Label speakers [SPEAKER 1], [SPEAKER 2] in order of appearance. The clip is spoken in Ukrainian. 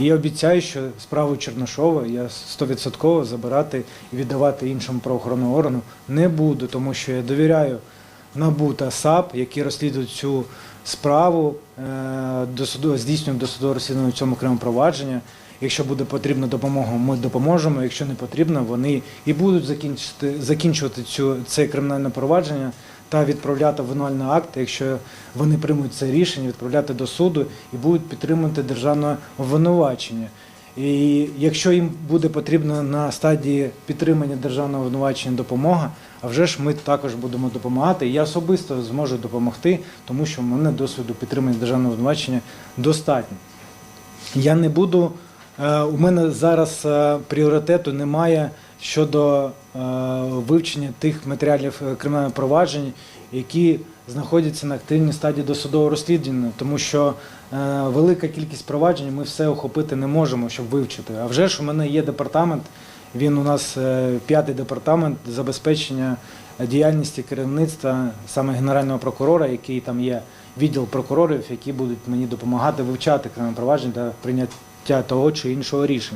[SPEAKER 1] І я обіцяю, що справу Чернишова я стовідсотково забирати і віддавати іншому правоохоронному органу не буду, тому що я довіряю НАБУ та САП, які розслідують цю справу, е, здійснюють досудове розслідування в цьому окремому провадження. Якщо буде потрібна допомога, ми допоможемо. Якщо не потрібно, вони і будуть закінчувати цю, це кримінальне провадження та відправляти обвинувальний акт, якщо вони приймуть це рішення, відправляти до суду і будуть підтримувати державне обвинувачення. І якщо їм буде потрібна на стадії підтримання державного обвинувачення допомога, а вже ж ми також будемо допомагати. Я особисто зможу допомогти, тому що в мене досвіду підтримання державного обвинувачення достатньо. Я не буду. Е, У мене зараз е, пріоритету немає щодо е, вивчення тих матеріалів кримінального проваджень, які знаходяться на активній стадії досудового розслідування, тому що велика кількість проваджень ми все охопити не можемо, щоб вивчити. А вже ж у мене є департамент. Він у нас п'ятий департамент забезпечення діяльності керівництва саме генерального прокурора, який там є відділ прокурорів, які будуть мені допомагати вивчати кримінальне провадження та прийняття того чи іншого рішення.